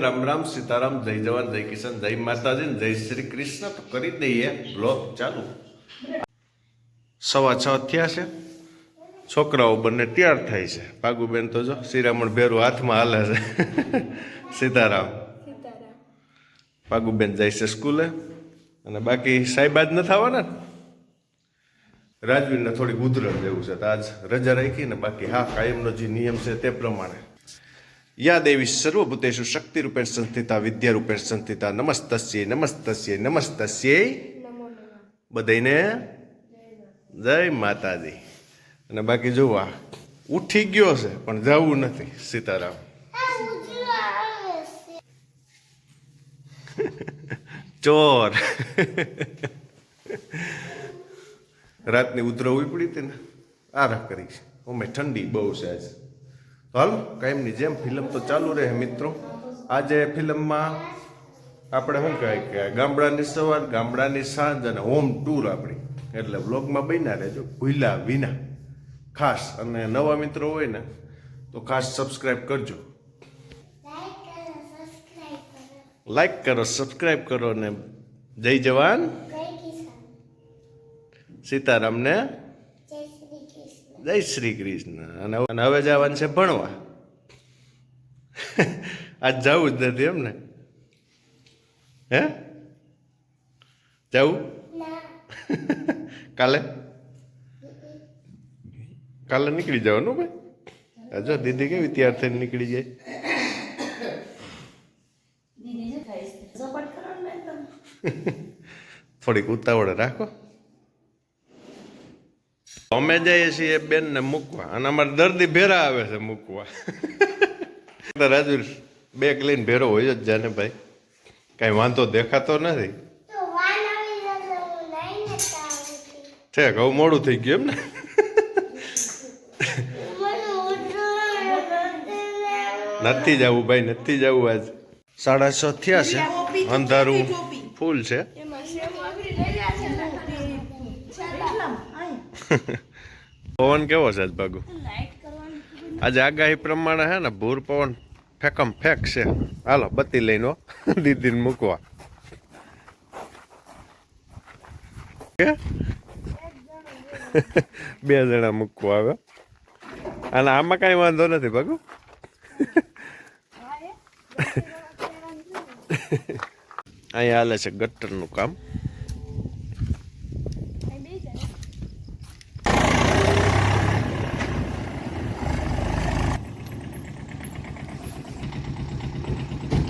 રામ રામ સીતારામ જય જવાન જય કિશન જય માતાજી જય શ્રી કૃષ્ણ. તો કરી દઈએ બ્લોગ ચાલુ. સવા છ થયા છે. છોકરાઓ બંને તૈયાર થાય છે. પાગુબેન તો જો શ્રીરામણ ભેરું હાથમાં હાલે છે. સીતારામ. પાગુબેન જાય છે સ્કૂલે. અને બાકી સાહેબ આજ નથી આવવાના? ને? રાજવીરને થોડીક ઉધરસ જેવું છે. તો આજ રજા રાખી ને બાકી હા કાયમનો જે નિયમ છે તે પ્રમાણે. યા દેવી સર્વભૂતેશુ શક્તિ રૂપે સંસ્થિતા વિદ્યા રૂપે સંસ્થિતા નમસ્તસ્ય નમસ્તસ્ય નમસ્તસ્ય બધાને જય માતાજી અને બાકી જોવા ઉઠી ગયો છે પણ જવું નથી સીતારામ. ચોર. રાતની ઉતરો પડી હતી ને? આરામ કરી અમે ઠંડી બહુ છે આજે. તો હાલો કાયમની જેમ ફિલ્મ તો ચાલુ રહે મિત્રો. આજે ફિલ્મમાં આપણે શું કહેવાય કે ગામડાની સવાર ગામડાની સાંજ અને હોમ ટૂર આપણી. એટલે વ્લોગમાં બન્યા રહેજો ભૂલ્યા વિના. ખાસ અને નવા મિત્રો હોય ને તો ખાસ સબસ્ક્રાઈબ કરજો. લાઈક કરો સબસ્ક્રાઈબ કરો ને જય જવાન. સીતારામને જય શ્રી કૃષ્ણ. અને હવે- જવાનું છે ભણવા. આજ જવું જ નથી એમ ને હે? જવું? કાલે? કાલે નીકળી જવાનું ભાઈ? જો દીદી કેવી તૈયાર થઈને નીકળી જાય? થોડીક ઉતાવળ રાખો. અમે જઈએ છીએ બેન ને મૂકવા અને અમારે દર્દી ભેરા આવે છે મૂકવા. રાજુ બેગ લઈને ભેરો હોય જ જાને ભાઈ. કઈ વાંધો દેખાતો નથી. છે ઘઉં મોડું થઈ ગયું એમ ને? નથી જવું ભાઈ નથી જવું આજ. સાડા છ થયા છે. અંધારું. ફૂલ છે. પવન કેવો છે આજ ભાગુ આજે આગાહી પ્રમાણે હે ને ભૂર પવન ફેકમ ફેક છે. હાલો, બત્તી લઈને દીદીને મૂકવા. બે જણા મૂકવા આવે. અને આમાં કાંઈ વાંધો નથી ભાગુ અહીંયા હાલે છે ગટરનું કામ.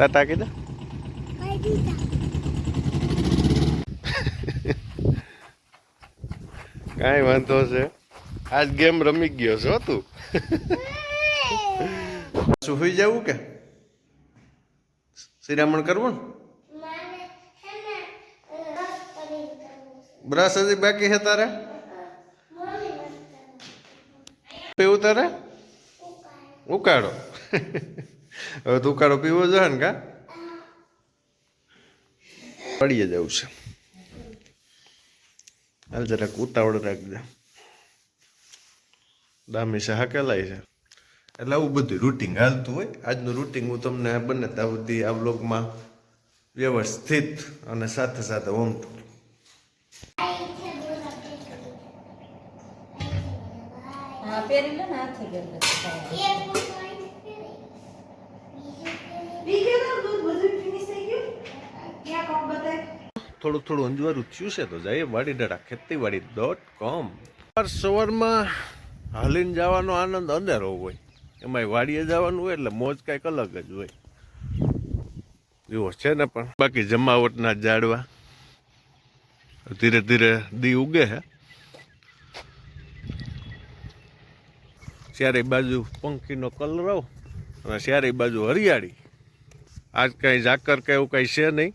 ટાટા કીધા? કાંઈ વાંધો છે. આજ ગેમ રમી ગયો છો તું? હોઈ જવું કે? સિરામણ કરવું બ્રશ હજી બાકી છે તારે? પીવું તારે ઉકાળો. હવે તો ઉકાળો પીવો જોઈએ ને કા? પડીએ જવું છે. હાલ જરાક ઉતાવળ રાખજે. દામી છે હાકેલાય છે. એટલે આવું બધું રૂટિંગ હાલતું હોય. આજનું રૂટિંગ હું તમને બને ત્યાં સુધી આ બ્લોગમાં વ્યવસ્થિત અને સાથે સાથે હોમ પહેરી લે ને હાથે ગરમ થોડું થોડું અંજવારું થયું છે તો જાય વાડીડાળા ખેતીવાડી ડોટ કોમ સવારમાં હાલીને જવાનો આનંદ અંધેરો હોય. એમાંય વાડીએ જવાનું હોય એટલે મોજ કાંઈક અલગ જ હોય. એવો છે ને પણ. બાકી જમાવટના ઝાડવા. ધીરે ધીરે દી ઉગે હે. ચારે બાજુ પંખીનો કલરવ અને ચારે બાજુ હરિયાળી. આજ કાંઈ ઝાકર કે એવું કાંઈ છે નહીં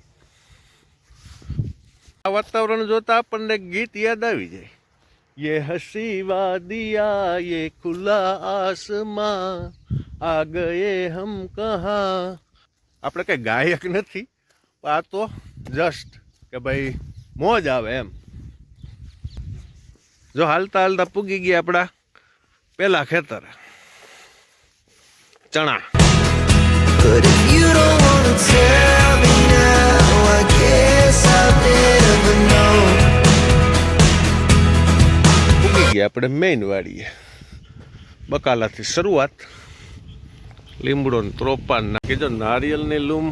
આ વાતાવરણ જોતા આપણને એક ગીત યાદ આવી જાય ये हसी वादिया ये खुला आसमां આ ગયે હમ કહા આપણે કઈ ગાયક નથી પણ આ તો જસ્ટ કે ભાઈ મોજ આવે એમ જો હાલતા હાલતા પૂગી ગયા આપણા પેલા ખેતર ચણા આપણે મેઇન વાડીએ. બકાલાથી શરૂઆત. લીમડો ત્રોપાન નાખી જો નારિયેલની લૂમ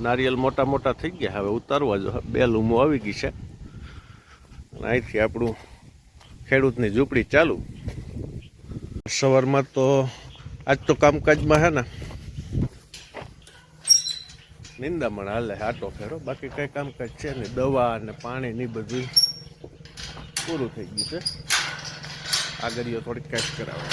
નારિયેલ મોટા મોટા થઈ ગયા. હવે ઉતારવા જો. બે લૂમો આવી ગઈ છે. અને અહીંથી આપણું ખેડૂતની ઝૂંપડી ચાલુ. સવારમાં તો આજ તો કામકાજમાં હે ને. નિંદામણ હાલે આટો ફેરો બાકી કઈ કામકાજ છે નહીં. દવા અને પાણી ને બધું પૂરું થઈ ગયું છે. આગળીઓ થોડીક કેશ કરાવે.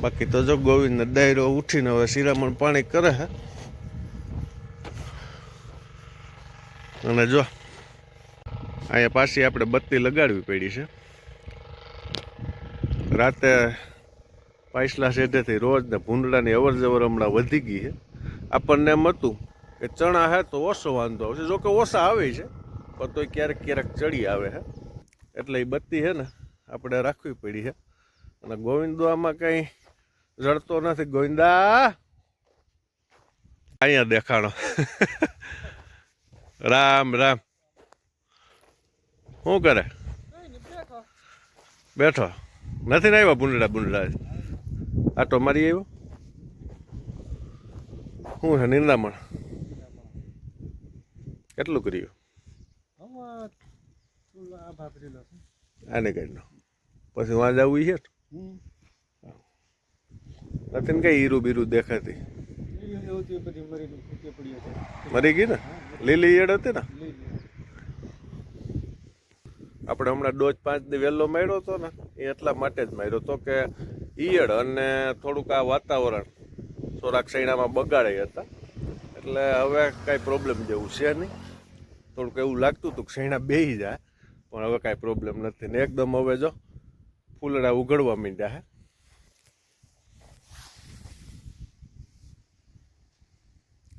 બાકી તો જો ગોવિંદ ડાયરો ઉઠીને હવે શિરામણ પાણી કરે હે. અને જો, અહીંયા પાછી આપણે બત્તી લગાડવી પડી છે. રાતે પાછલા શેઢેથી રોજ ને ભૂંડળાની અવર જવર હમણાં વધી ગઈ છે. આપણને એમ હતું કે ચણા હે તો ઓછો વાંધો આવશે. જોકે ઓછા આવે છે પણ તોય ક્યારેક ક્યારેક ચડી આવે છે એટલે એ બત્તી છે ને આપણે રાખવી પડી છે અને ગોવિંદો આમાં કંઈ જડતો નથી. ગોવિંદા! અહીંયા દેખાણો. રામ રામ. શું કરે? બેઠો. નથી ને આવ્યા ભૂંડડા ભૂંડડા આટો મારી આવ્યો? શું છે નિંદામણ. કેટલું કર્યું? આને કઈ પછી વાં જવું છે ને કઈ હીરું બીરું દેખાતી? મરી ગઈ ને? લીલી ઈયળ હતી ને? આપણે હમણાં ડોજ પાંચ દી વહેલો માર્યો હતો ને, એ એટલા માટે જ માર્યો. હતો કે ઈયળ અને થોડુંક આ વાતાવરણ થોડાક સૈણામાં બગાડે હતા. એટલે હવે કાંઈ પ્રોબ્લેમ જેવું છે નહીં. થોડુંક એવું લાગતું હતું કે સૈણા બેહી જાય. પણ હવે કાંઈ પ્રોબ્લેમ નથી ને એકદમ હવે જો ફૂલડા ઉઘડવા માંડ્યા હે.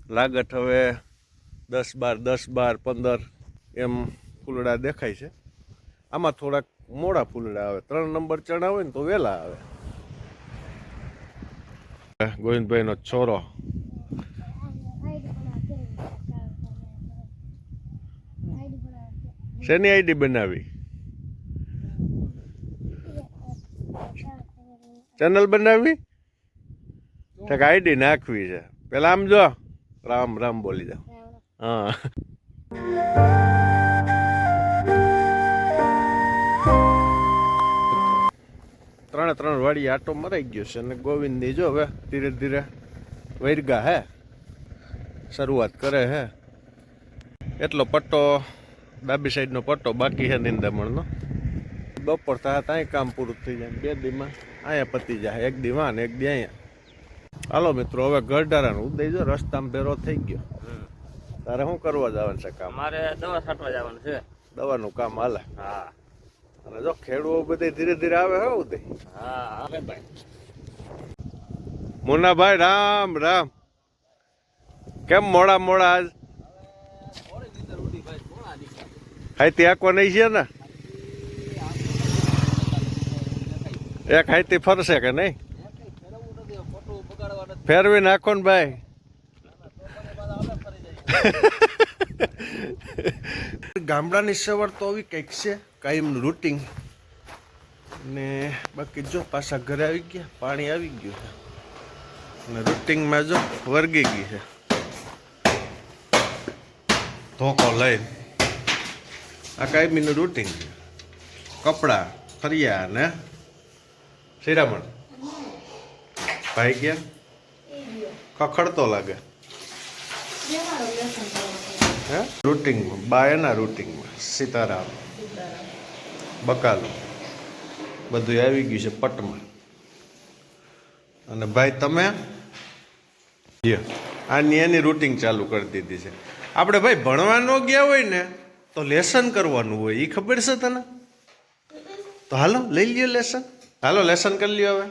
લાગત હવે દસ બાર દસ બાર, પંદર એમ ફૂલડા દેખાય છે. આમાં થોડાક મોડા ફૂલડા આવે. ત્રણ નંબર ચણા હોય ને તો વહેલા આવે. ગોવિંદભાઈનો છોરો શેની આઈડી બનાવી? ચેનલ બનાવી? આઈડી નાખવી છે. પેલા આમ જો. રામ રામ બોલી જાઓ. હા. ત્રણે ત્રણ વાળી આટો મરાઈ ગયો છે અને ગોવિંદની જો હવે ધીરે ધીરે વૈરગા હે શરૂઆત કરે હે. એટલો પટ્ટો ડાબી સાઈડનો પટ્ટો બાકી છે નિંદામણનો. બપોર થાય ત્યાં કામ પૂરું થઈ જાય બે દીમાં અહીંયા પતી જાય એક દી ને એક દી અહીંયા. હાલો મિત્રો હવે ગરડારાનો ઉદય જો રસ્તામાં ભેરો થઈ ગયો. તારે શું કરવા જવાનું છે કામ? મારે દવા છાંટવા જવાનું છે. દવાનું કામ હાલે. હા. અને જો ખેડૂઓ બધે ધીરે ધીરે આવે હે ઉદય. હા આવે ભાઈ. મુન્નાભાઈ રામ રામ. કેમ મોડા મોડા આજ? હાઈતી આંકો નહીં છે ને? એક હાઈતી ફરશે કે નહીં? ફેરવી નાખો ને ભાઈ. ગામડાની સવાર તો આવી કંઈક છે કાયમનું રૂટિંગ. ને બાકી જો પાછા ઘરે આવી ગયા પાણી આવી ગયું છે. અને રૂટિંગમાં જો વર્ગી ગઈ છે. ધોકો લઈને. આ કાયમીનું રૂટિંગ કપડાં ફરિયા ને શિરામણ. ભાઈ ગયા? ખખડતો લાગે. હે? રૂટિંગમાં, બાયના રૂટિંગમાં, સીતારામ, બકાલું. બધું આવી ગયું છે પટમાં. અને ભાઈ તમે. આની એની રૂટિંગ ચાલુ કરી દીધી છે. આપણે ભાઈ ભણવા ન ગયા હોય ને, તો લેસન કરવાનું હોય. એ ખબર છે તને? તો હાલો, લઈ લ્યો લેસન. હાલો, લેસન કરી લ્યો હવે.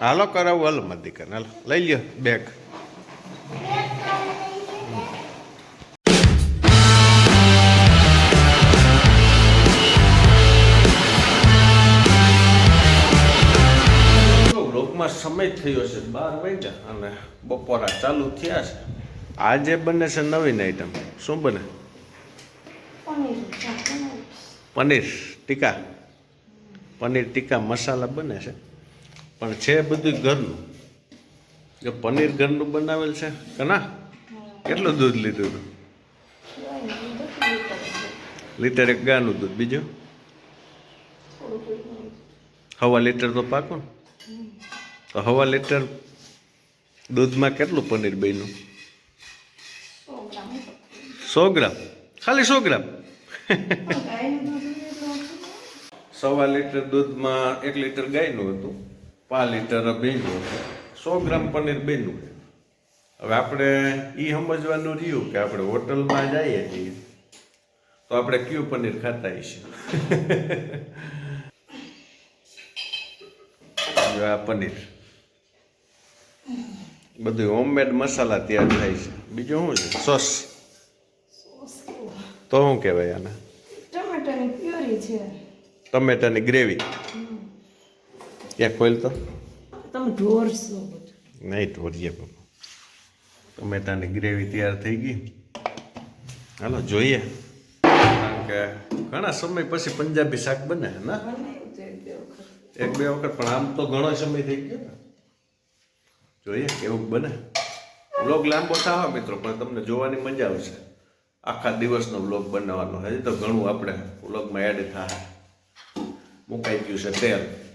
હાલો, કરાવું. હાલો દીકરા હાલો, લઈ લ્યો, બેગ. સમય થયો છે બાર વાગ્યા અને બપોરા ચાલુ થયા છે. આજે બને છે નવીન આઈટમ શું બને? પનીર ટીકા. પનીર ટીકા મસાલા બને છે. પણ છે બધું ઘરનું. જો પનીર ઘરનું બનાવેલ છે કે ના? કેટલું દૂધ લીધું હતું? લીટર એક ગાનું દૂધ બીજું? હવા લીટર તો પાકું ને? તો હવા લીટર દૂધમાં કેટલું પનીર બન્યું? સો ગ્રામ. ખાલી સો ગ્રામ. સવા લીટર દૂધમાં એક લીટર ગાયનું હતું, પાંચ લીટર ભેંસનું હતું. સો ગ્રામ પનીર બેનું હવે આપણે એ સમજવાનું રહ્યું કે આપણે હોટલમાં જઈએ છીએ, તો આપણે કયું પનીર ખાતા હશે આ પનીર. બધું હોમમેડ મસાલા તૈયાર થાય છે. બીજું શું છે? સોસ. તો શું કહેવાય આને? ટમેટાની પ્યોરી છે. ટમેટાની ગ્રેવી. ક્યાં ખોલ તો. તમે ઢોરશો નહીં ઢોરીએ બાપા ટમેટાની ગ્રેવી તૈયાર થઈ ગઈ. હાલો જોઈએ. કારણ કે ઘણા સમય પછી પંજાબી શાક બને ને? એક બે વખત પણ આમ તો ઘણો સમય થઈ ગયો ને. જોઈએ, કેવું બને? વ્લોગ લાંબો થવા મિત્રો, પણ તમને જોવાની મજા આવશે. આખા દિવસનો વ્લોગ બનાવવાનો. હજી તો ઘણું આપણે વ્લોગમાં એડ થાય મુકાઈ ગયું છે તેલ.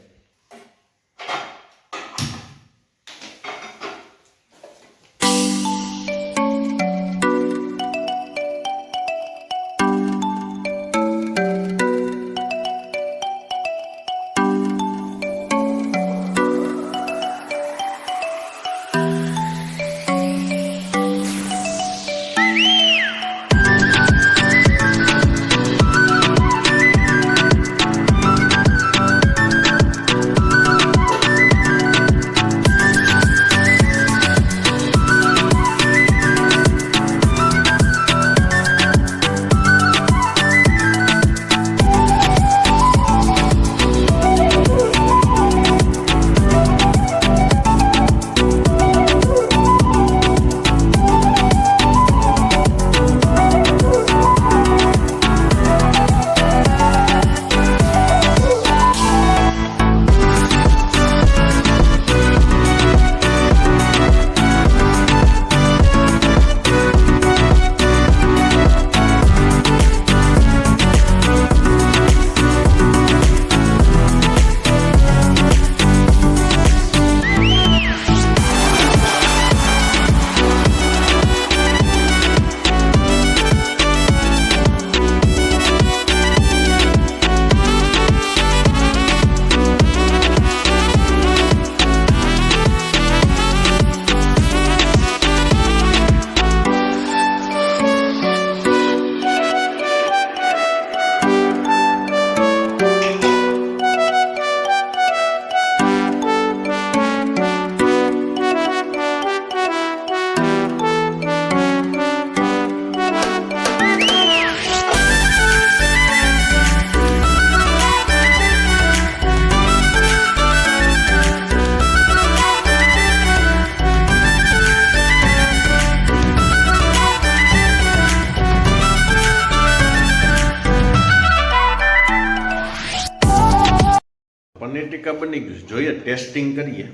જોઈએ ટેસ્ટિંગ કરીએ?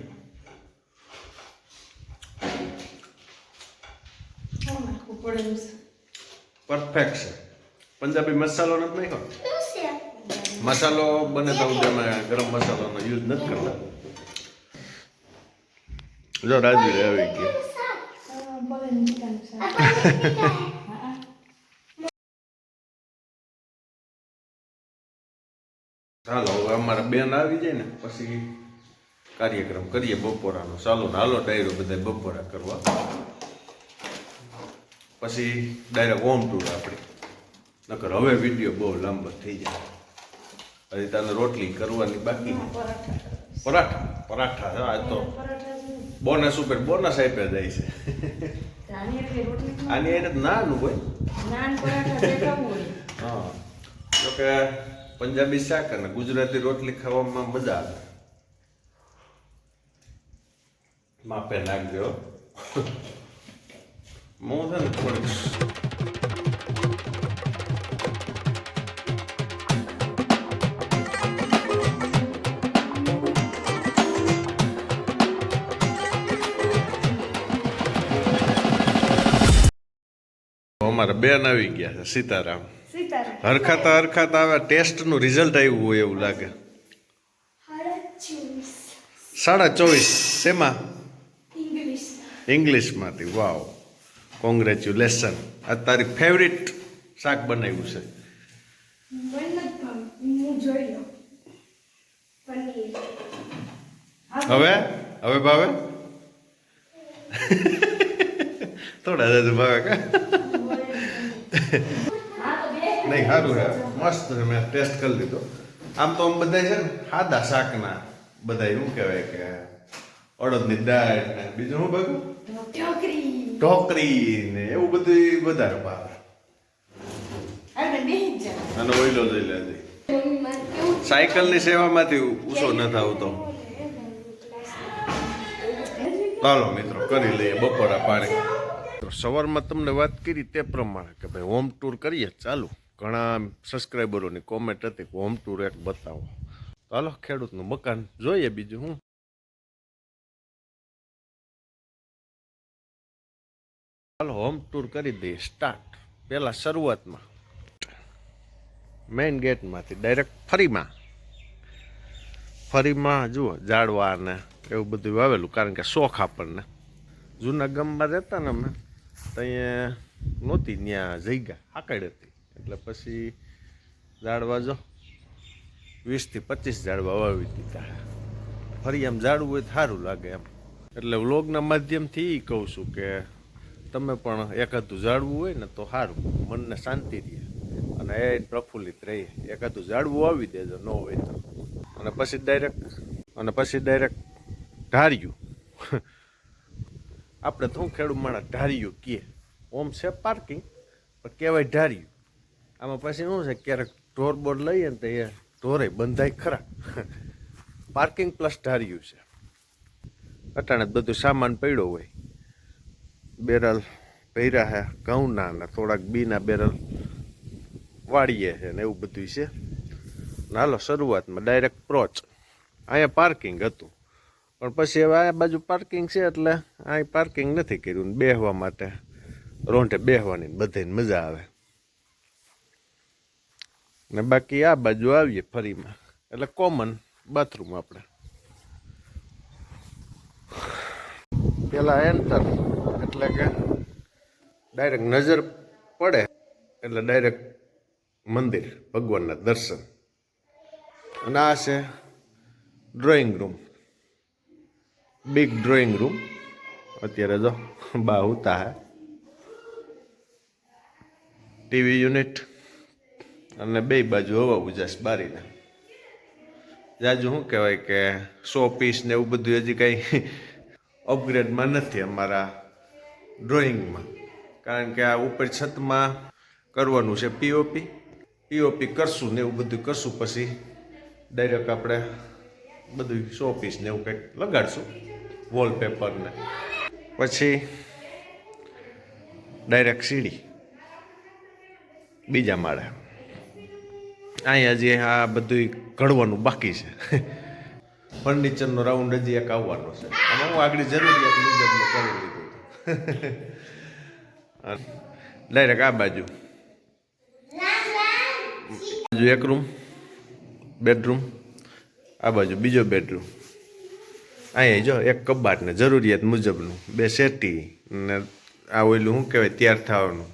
પરફેક્ટ છે? પંજાબી મસાલો નથી નાખ્યો? મસાલો બને તો સુધી અમે ગરમ મસાલાનો યુઝ નથી કરતા. જો રાજવીર આવી ગઈ ચાલો હવે અમારા બેન આવી જાય ને પછી કાર્યક્રમ કરીએ બપોરાનો. ચાલો ને હાલો ડાયરો બધા બપોરા કરવા. પછી ડાયરેક્ટ હોમ ટૂર આપણે. નકર હવે વીડિયો બહુ લાંબો થઈ જાય. હજી તને રોટલી કરવાની બાકી પરાઠા પરાઠા હા, આ તો બોનસ ઉપર બોનસ આપ્યા જાય છે. આની એને નાનું હોય. હા જોકે પંજાબી શાક અને ગુજરાતી રોટલી ખાવામાં મજા આવે. માપે નાખજો. હું છે ને થોડીક અમારા બેન આવી ગયા છે, સીતારામ. હરખાતા હરખાતા આવે ટેસ્ટનું રિઝલ્ટ આવ્યું હોય એવું લાગે. સાડા ચોવીસ શેમાં? ઇંગ્લિશમાંથી વાવ. કોંગ્રેચ્યુલેશન આ તારી ફેવરિટ શાક બનાવ્યું છે. હવે? હવે ભાવે? થોડા જ ભાવે કા? નહીં સારું છે મસ્ત છે મેં ટેસ્ટ કરી લીધો. આમ તો આમ બધા છે ને સાદા શાકના બધા શું કહેવાય કે અડદની દાળ ને બીજું શું ભાગું ઢોકરી ને એવું બધું વધારે ભાવે. અને ઓઈલો જઈ લેજે સાયકલની સેવામાંથી ઊંચો ન આવતો ચાલો મિત્રો કરી લઈએ બપોરા પાણી. સવારમાં તમને વાત કરી તે પ્રમાણે કે ભાઈ હોમ ટૂર કરીએ ચાલુ. ઘણા સબસ્ક્રાઈબરોની કોમેન્ટ હતી કે હોમ ટૂર એક બતાવો. ચાલો ખેડૂતનું મકાન જોઈએ બીજું હું. ચાલો હોમ ટૂર કરી દઈએ સ્ટાર્ટ પહેલાં શરૂઆતમાં. Main ગેટમાંથી direct ફરીમાં. ફરીમાં જુઓ, ઝાડવા ને એવું બધું વાવેલું કારણ કે શોખ આપણને. જૂના ગામમાં રહેતા ને અમે ત્યાં નહોતી, ત્યાં જગ્યા આકડ હતી. એટલે પછી ઝાડવા જો. વીસથી પચીસ ઝાડવા વાવી દીધા. ફરી આમ ઝાડવું હોય તો સારું લાગે એમ. એટલે વ્લોગના માધ્યમથી એ કહું છું કે તમે પણ એકાદું ઝાડવું હોય ને તો સારું. મનને શાંતિ રહે. અને એ પ્રફુલ્લિત રહીએ એકાદું ઝાડવું વાવી દેજો, ન હોય તો. અને પછી ડાયરેક્ટ અને પછી ડાયરેક્ટ ઢાર્યું આપણે તો ખેડૂત માણસ ઢાર્યું કે ઓમ છે પાર્કિંગ પણ કહેવાય ઢાર્યું આમાં પછી શું છે, ક્યારેક ઢોર બોર લઈએ ને તો એ ઢોરે બંધાય ખરા. પાર્કિંગ પ્લસ ઢાર્યું છે. અટાણે બધું સામાન પડ્યો હોય. બેરલ પહેર્યા છે, ઘઉંના ને થોડાક બીના બેરલ વાળીએ છે ને એવું બધું છે. હાલો શરૂઆતમાં ડાયરેક્ટ પ્રોચ અહીંયા પાર્કિંગ હતું. પણ પછી હવે આ બાજુ પાર્કિંગ છે એટલે અહીં પાર્કિંગ નથી કર્યું બેહવા માટે. રોંઢે બેહવાની બધાને મજા આવે. ને બાકી આ બાજુ આવીએ ફરીમાં. એટલે કોમન બાથરૂમ આપણે. પેલા એન્ટર એટલે કે ડાયરેક્ટ નજર પડે, એટલે ડાયરેક્ટ મંદિર, ભગવાનના દર્શન. અને આ છે drawing room big drawing room અત્યારે જો બા ઉતા હે. ટીવી યુનિટ અને બે બાજુ હવા ઉજાસ બારીને. જાજુ શું કહેવાય કે સો પીસ ને એવું બધું હજી કંઈ અપગ્રેડમાં નથી અમારા ડ્રોઈંગમાં કારણ કે આ ઉપર છતમાં કરવાનું છે પીઓપી પીઓપી કરશું ને એવું બધું કરશું પછી ડાયરેક્ટ આપણે બધું સો પીસ ને એવું કંઈક લગાડશું વોલપેપરને પછી ડાયરેક્ટ સીડી બીજા માળે. અહીંયા હજી આ બધું ઘડવાનું બાકી છે. ફર્નિચરનો રાઉન્ડ હજી એક આવવાનો છે. અને હું આગળ જરૂરિયાત મુજબનું કરી લીધું ડાયરેક્ટ આ બાજુ. બાજુ એક રૂમ બેડરૂમ આ બાજુ બીજો બેડરૂમ અહીંયા જો એક કબાટ ને જરૂરિયાત મુજબનું બે સેટી ને આ ઓયલું શું કહેવાય તૈયાર થવાનું.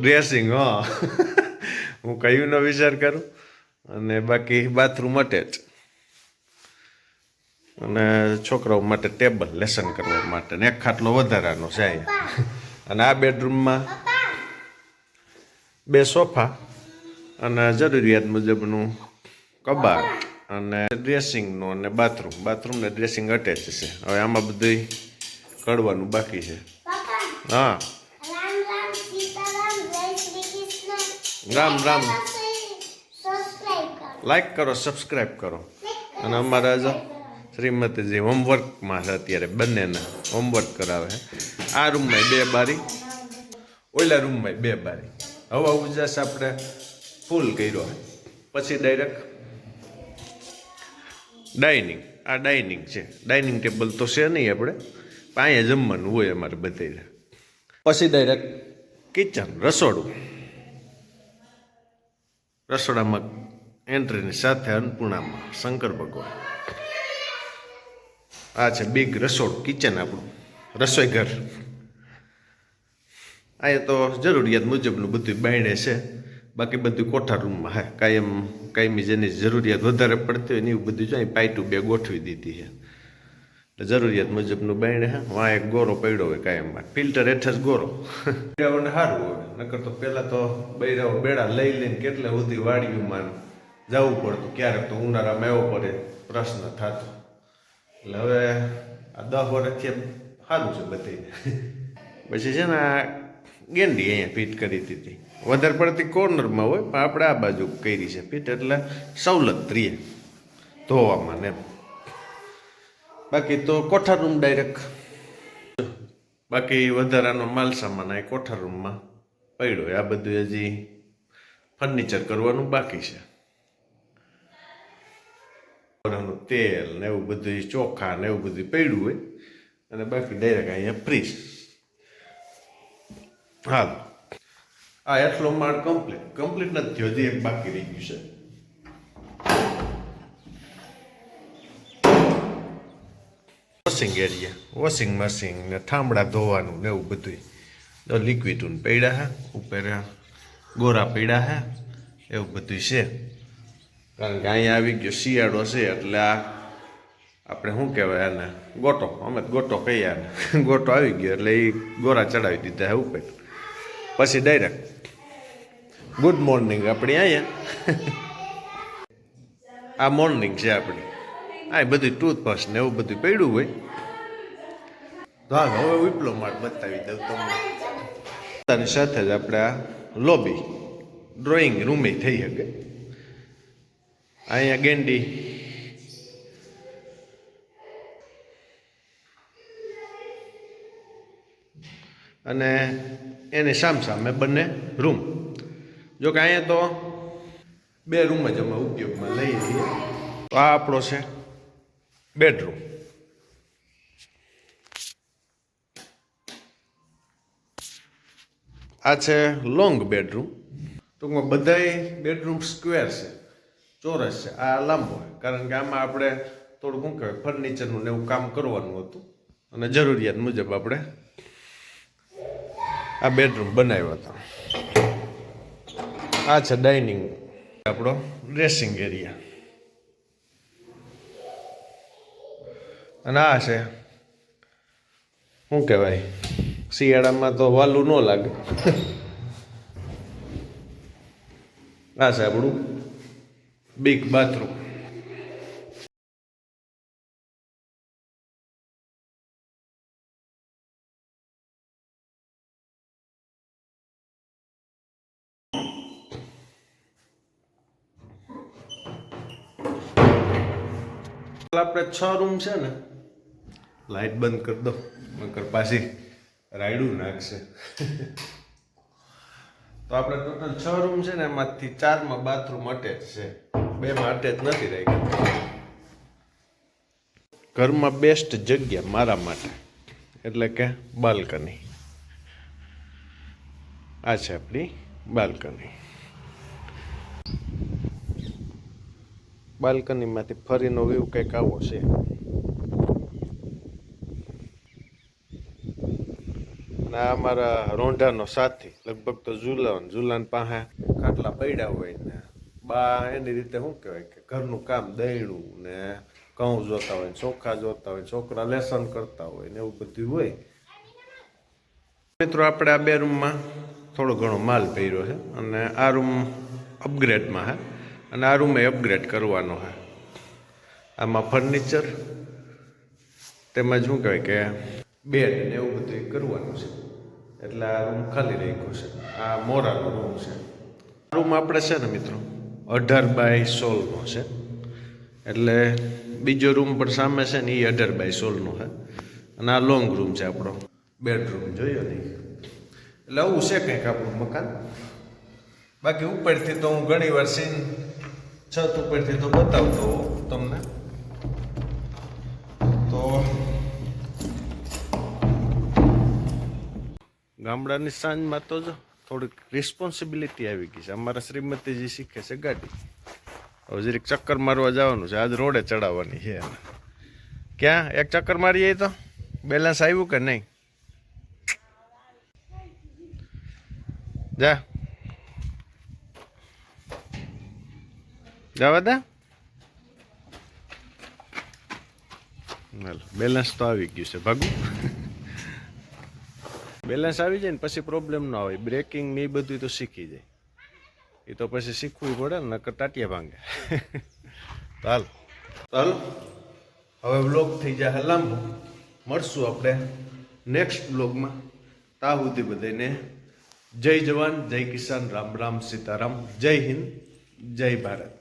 ડ્રેસિંગ હા. હું કયું નો વિચાર કરું? અને બાકી બાથરૂમ અટેચ અને છોકરાઓ માટે ટેબલ લેસન કરવા માટે ને એક ખાટલો વધારાનો છે અને આ બેડરૂમમાં બે સોફા અને જરૂરિયાત મુજબનું કબાટ અને ડ્રેસિંગનું અને બાથરૂમ બાથરૂમ ને ડ્રેસિંગ અટેચ છે. હવે આમાં બધું કડવાનું બાકી છે. હા. રામ રામ. લાઈક કરો. સબસ્ક્રાઈબ કરો અને અમારા જ શ્રીમતીજી હોમવર્કમાં છે અત્યારે બંનેના હોમવર્ક કરાવે છે. આ રૂમમાં બે બારી ઓલા રૂમમાં બે બારી. હવા ઉજાસ આપણે ફૂલ કર્યો પછી ડાયરેક્ટ ડાઇનિંગ આ ડાઇનિંગ છે. ડાઇનિંગ ટેબલ તો છે નહીં આપણે. પણ અહીંયા જમવાનું હોય અમારે બધે પછી ડાયરેક્ટ કિચન રસોડું. રસોડામાં એન્ટ્રીની સાથે અન્નપૂર્ણામાં શંકર ભગવાન. આ છે બિગ રસોડું કિચન આપણું રસોઈ ઘર અહીંયા તો જરૂરિયાત મુજબનું બધું બાયણે છે. બાકી બધું કોઠા રૂમમાં હે. કાયમ, કાયમી જેની જરૂરિયાત વધારે પડતી હોય ને એવું બધું જોઈએ પાઇટું બે ગોઠવી દીધી છે. જરૂરિયાત મુજબનું બાયણે હા વાં એક ગોરો પડ્યો હોય કાયમમાં ફિલ્ટર હેઠ જ ગોરો. બૈરાઓને સારું હોય. નકર તો પહેલાં તો બૈરાઓ બેડા લઈ લઈને કેટલે સુધી વાડીઓમાં જવું પડતું ક્યારેક તો ઉનાળામાં એવો પડે પ્રશ્ન થતો. એટલે હવે આ દસ વર્ષથી સારું છે બધી. પછી છે ને આ ગેંડી અહીંયા ફિટ કરી દીધી વધારે પડતી કોર્નરમાં હોય પણ આપણે આ બાજુ કરી છે ફિટ એટલે સવલત રહીએ ધોવામાં ને એમ. બાકી તો કોઠા રૂમ ડાયરેક્ટ બાકી વધારાનો માલ સામાન આ કોઠા રૂમમાં પડ્યો. આ બધું હજી ફર્નિચર કરવાનું બાકી છે. તેલ ને એવું બધું, ચોખા ને એવું બધું પડ્યું હોય. અને બાકી ડાયરેક્ટ અહીંયા ફ્રીજ હાલ. આ એટલો માળ કમ્પ્લીટ કમ્પ્લીટ નથી થયો, હજી એક બાકી રહી ગયું છે. વોશિંગ એરિયા વોશિંગ મશીન ને ઠામડા ધોવાનું ને એવું બધું તો લિક્વિડ પડ્યા હે, ઉપર ગોરા પડ્યા હે, એવું બધું છે. કારણ કે અહીંયા આવી ગયો શિયાળો છે, એટલે આ આપણે શું કહેવાય આને, ગોટો. અમે ગોટો કહીએ આને. ગોટો આવી ગયો, એટલે એ ગોરા ચડાવી દીધા હે ઉપર. પછી ડાયરેક્ટ ગુડ મોર્નિંગ આપણી અહીંયા. આ મોર્નિંગ છે આપણી. આ બધું ટૂથપેસ્ટ ને એવું બધું પડ્યું હોય. તો હાલ, હવે વિપ્લો માળ બતાવી દઉં તમને. પોતાની સાથે જ આપણે આ લોબી ડ્રોઈંગ રૂમે થઈ શકે. અહીંયા ગેંડી. અને એની સામસામે બંને રૂમ જો કે અહીંયા તો બે રૂમ જ અમે ઉપયોગમાં લઈએ. છીએ તો આ આપણો છે. બેડરૂમ આ છે લોંગ બેડરૂમ ટૂંકમાં બધાય બેડરૂમ સ્ક્વેર છે. ચોરસ છે. આ લાંબો છે. કારણ કે આમાં આપણે થોડું શું કહેવાય ફર્નિચરનું ને એવું કામ કરવાનું હતું. અને જરૂરિયાત મુજબ આપણે આ બેડરૂમ બનાવ્યો હતો. આ છે ડાઇનિંગ આપણો ડ્રેસિંગ એરિયા અને આ છે. શું કહેવાય? શિયાળામાં તો વાલું ન લાગે. આ છે આપણું બિગ બાથરૂમ આપણે છ રૂમ છે ને લાઈટ બંધ કરી દો. નકર પાછી રાયડું નાખશે. તો આપણે ટોટલ છ રૂમ છે ને એમાંથી ચારમાં બાથરૂમ અટેચ છે. બેમાં અટેચ નથી રહી ઘરમાં બેસ્ટ જગ્યા મારા માટે. એટલે કે બાલ્કની આ છે આપણી બાલ્કની બાલ્કનીમાંથી ફરીનો વ્યૂ કંઈક આવો છે. અને આ અમારા રોંઢાનો સાથી, લગભગ તો ઝુલાન ઝુલાન પાસે ખાટલા પડ્યા હોય ને, બા એની રીતે શું કહેવાય કે ઘરનું કામ દહીણું ને ઘઉં જોતા હોય ચોખા જોતા હોય છોકરા લેસન કરતા હોય ને એવું બધું હોય. મિત્રો, આપણે આ બે રૂમમાં થોડો ઘણો માલ પહેર્યો છે અને આ રૂમ અપગ્રેડમાં છે અને આ રૂમે અપગ્રેડ કરવાનો છે. આમાં ફર્નિચર, તેમજ શું કહેવાય કે બેડ ને એવું બધું કરવાનું છે. એટલે આ રૂમ ખાલી રાખ્યો છે. આ મોરાનો રૂમ છે. રૂમ આપણે છે ને મિત્રો, અઢાર બાય સોળનો છે. એટલે બીજો રૂમ પણ સામે છે ને એ અઢાર બાય સોળનો છે. અને આ લોંગ રૂમ છે આપણો. બેડરૂમ જોયો નહીં એટલે આવું છે કંઈક આપણું મકાન. બાકી ઉપરથી તો હું ઘણી વાર સીન, છત ઉપરથી તો બતાવતો તમને. ગામડાની સાંજમાં તો જો થોડીક રિસ્પોન્સિબિલિટી આવી ગઈ છે. અમારા શ્રીમતીજી શીખે છે ગાડી. હવે જરીક ચક્કર મારવા જવાનું છે. આજ રોડે ચડાવવાની છે ક્યાં? એક ચક્કર મારીએ તો? બેલેન્સ આવ્યું કે નહીં? જા. જવા દે બેલેન્સ તો આવી ગયું છે. ભાગું. બેલેન્સ આવી જાય ને પછી પ્રોબ્લેમ ના હોય. બ્રેકિંગ ને એ બધું તો શીખી જાય. એ તો પછી શીખવું પડે ને નકર ટાટિયા ભાંગે. ચાલ. ચાલ. હવે બ્લોગ થઈ જાય લાંબો મળશું આપણે નેક્સ્ટ બ્લોગમાં તા સુધી બધાને જય જવાન, જય કિસાન. રામ રામ સીતારામ. જય હિન્દ, જય ભારત.